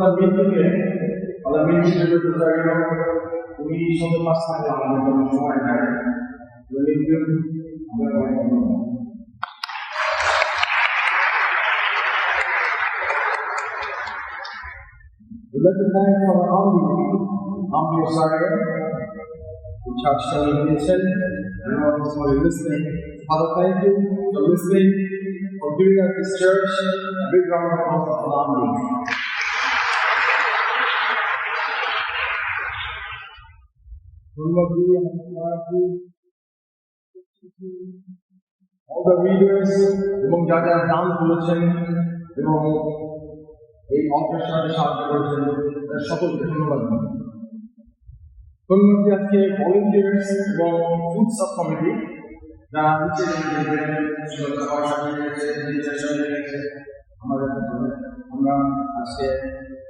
Father মিন্টুকে father মিন্টুকে যদি জায়গা উনি সব পাঁচ থাকে আমাদের জন্য সময় নেয় মিন্টু আমরা অনেক ধন্যবাদ We'd like to thank our army, army of Saraya, which have shown attention and all this for listening. Father, thank you for listening, for giving us this church. A big round of applause for All the readers এবং যারা যারা দান করেছেন এবং এই অপারেশনে সাহায্য করেছেন, তাদের সকলকে ধন্যবাদ। ধন্যবাদ আজকে ভলেন্টিয়ার্স এবং ফুড সাব কমিটি যারা নিচে আমাদের আমরা আজকে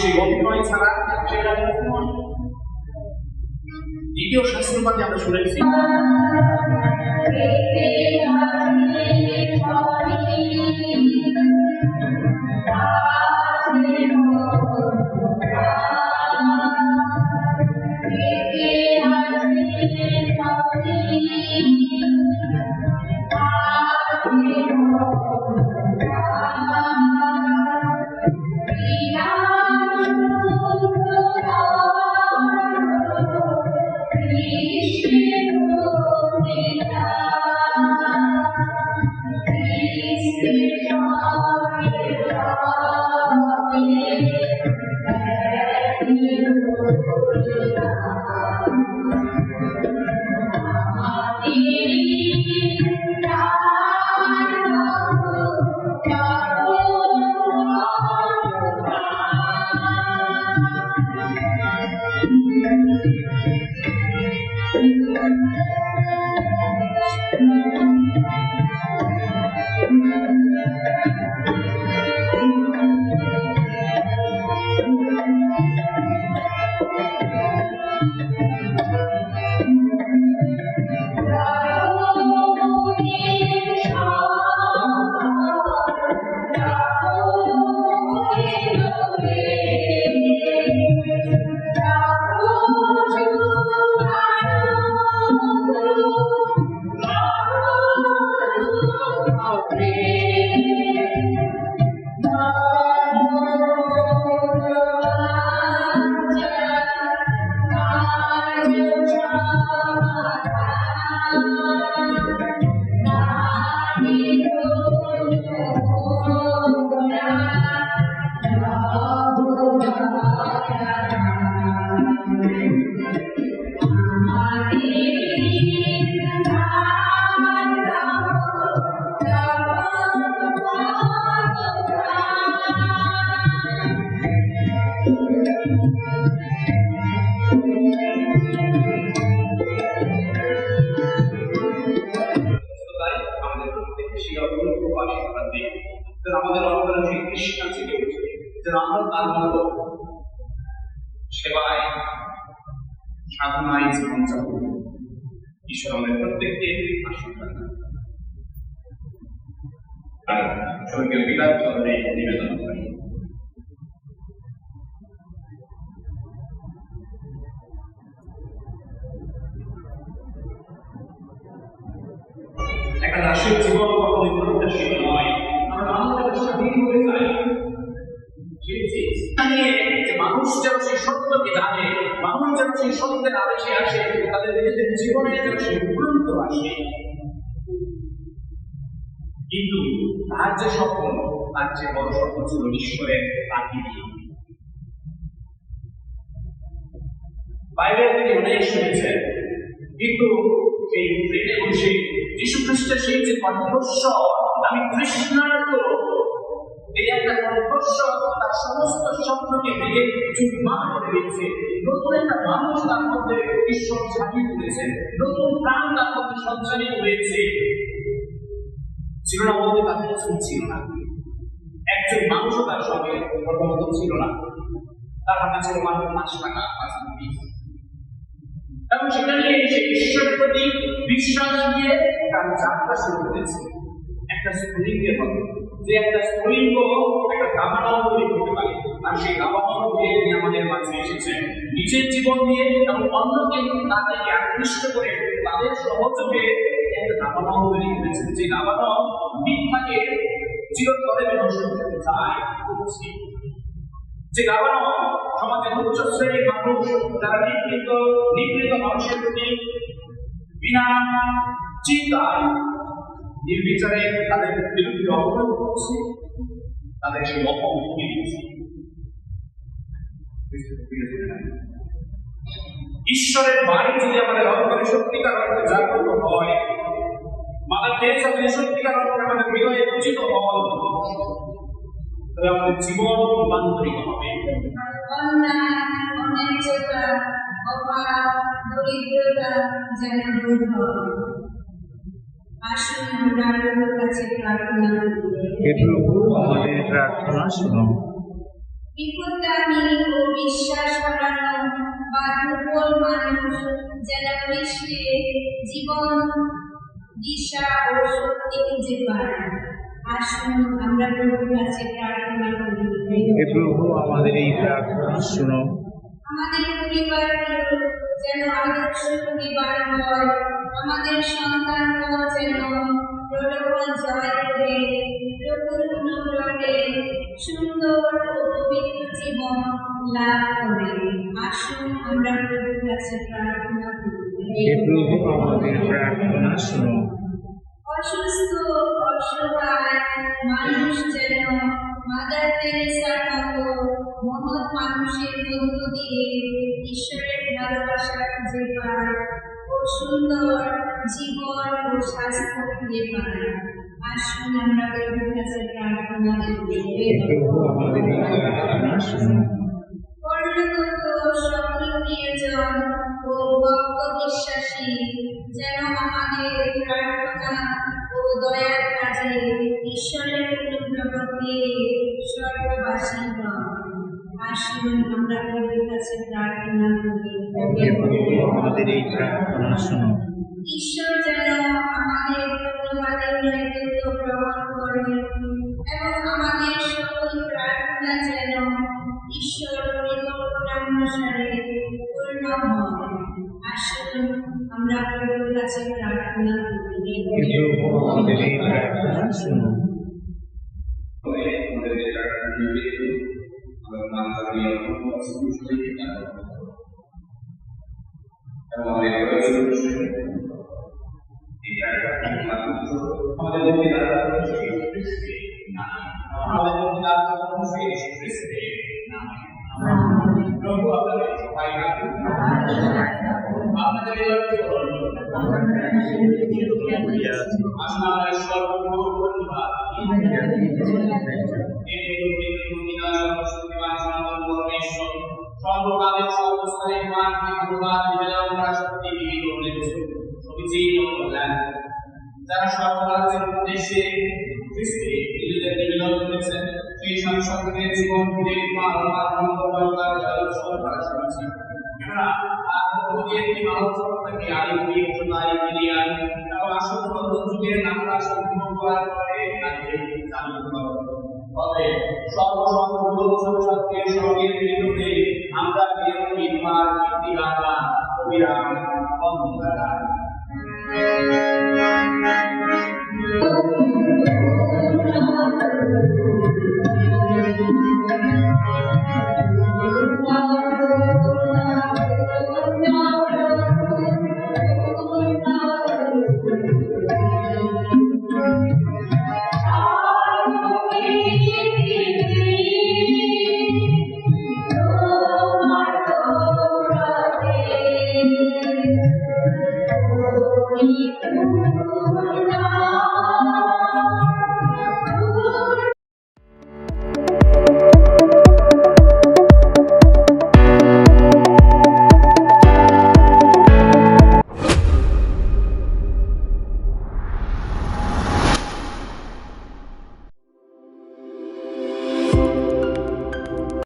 সেই অভিনয় ছাড়া সেটা নয়। দ্বিতীয় শাস্ত্রপাতি আমরা শুনেছি সাধনায় জীবন যাপন ঈশ্বর আমাদের প্রত্যেককে আশীর্বাদ সবাইকে বিদায় চরণে নিবেদন করি। একটা যে মানুষ যেন সেই জানে মানুষ সেই সত্যের আদেশে আসে, তাদের নিজেদের জীবনে যেন সেই উন্নত আসে। কিন্তু তার যে স্বপ্ন, তার যে বড় স্বপ্ন ছিল ঈশ্বরের তাকে নিয়ে বাইবেল থেকে অনেক শুনেছেন, কিন্তু এই ট্রেনে বসে যীশু খ্রিস্টের সেই যে কণ্ঠস্বর, আমি কৃষ্ণার্থ এই একটা কণ্ঠস্ব তার সমস্ত স্বপ্নকে ভেঙে চুরমার করে দিয়েছে। নতুন একটা মানুষ তার মধ্যে ঈশ্বর ছাপিয়ে তুলেছেন নতুন প্রাণ তার মধ্যে সঞ্চারিত হয়েছে। ছিল না তার কিছুই ছিল না। একজন মানুষও তার সঙ্গে প্রথমত ছিল না। তার হাতে ছিল মাত্র পাঁচ টাকা, পাঁচ রুপি। এবং সেটা নিয়ে সে ঈশ্বরের প্রতি বিশ্বাস দিয়ে তার যাত্রা শুরু করেছে। একটা স্ফুলিঙ্গের মতো। যে একটা স্ফুলিঙ্গ একটা দাবানল তৈরি করতে পারে। আর সেই দাবানল দিয়ে আমাদের মাঝে এসেছেন, নিজের জীবন দিয়ে এবং অন্যকে তাদেরকে আকৃষ্ট করে তাদের সহযোগে একটা দাবানল তৈরি করেছেন যে দাবানল মিথ্যাকে চিরতরে নষ্ট করতে চায় যে কারণ সমাজের উচ্চ শ্রেণির মানুষ, যারা নিগৃহীত নিগৃহীত মানুষের প্রতি বিনা চিন্তায় নির্বিচারে তাদের বিরুদ্ধে অপরাধ করছে, তাদের সেই অপমুক্তি দিচ্ছে ঈশ্বরের বাণী যদি আমাদের অন্তরে সত্যিকার অর্থে জাগ্রত হয় মাদার তেরেসা যদি সত্যিকার অর্থে আমাদের হৃদয়ে উচিত হন তবে আমাদের জীবন রূপান্তরিত হবে। অন্যায় দরিদ্রতা যেন দূর হয়। হে প্রভু আমাদের প্রার্থনা শুনো। বিপদগামী ও বিশ্বাস হারানো বা দুর্বল মানুষ যেন খ্রিস্টে জীবন দিশা ও শক্তি খুঁজে পায়। আসুন আমরা প্রভুর কাছে প্রার্থনা করি। হে প্রভু আমাদের এই প্রার্থনা শুনো। আমাদের পরিবারগুলো যেন আদর্শ পরিবার হয় আমাদের সন্তানরাও যেন প্রলোভন জয় করে প্রভুর অনুগ্রহে সুন্দর ও পবিত্র জীবন লাভ করে। আসুন আমরা প্রভুর কাছে প্রার্থনা করি। প্রভু আমাদের প্রার্থনা শুনো। অসুস্থ অসহায় মানুষ যেন মাদার তেরেসার মতো মহৎ মানুষের মধ্য দিয়ে ঈশ্বরের ভালোবাসা খুঁজে পায় ও সুন্দর জীবন ও স্বাস্থ্য ফিরে পায় ও ভক্ত যেন আমাদের ও দয়ার কাজে ঈশ্বরের অনুগ্রহ পেয়ে আসুন আমরা প্রভুর কাছে প্রার্থনা করি। আমাদের এই প্রার্থনা শুনো। ঈশ্বর যেন আমাদের ধন্যবাদের নৈবেদ্য গ্রহণ করেন এবং আমাদের সকল প্রার্থনা যেন ঈশ্বর পরিকল্পনানুসারে পূর্ণ হয় আসুন আমরা প্রভুর কাছে প্রার্থনা করি। আমাদের এই প্রার্থনা শুনো। আমাদের মধ্যে দাঁড়া আমাদের মধ্যে দাঁড়া সেই খ্রিস্টের নামে প্রভু সর্বকালের সর্বস্থানে মান বিভুবাদ বিবেচনা শক্তি অভিজিৎ ও কল্যাণ যারা সর্বরাজ্যের উদ্দেশ্যে খ্রিস্টে নিজেদের নিবেদন করেছেন সেই সব জীবন ফিরে মন্তব্যতার জল সরকার শুনেছি কেননা আর প্রভুকে একটি মানব সত্তাকে আদি করি তাই মিলিয়ান এবং আসল নতুন যুগের আমরা সম্পূর্ণ করার পরে তাকে চালু করব তবে সর্বসম্পূর্ণ সঙ্গে Maka dia menimbal istirahat, viral,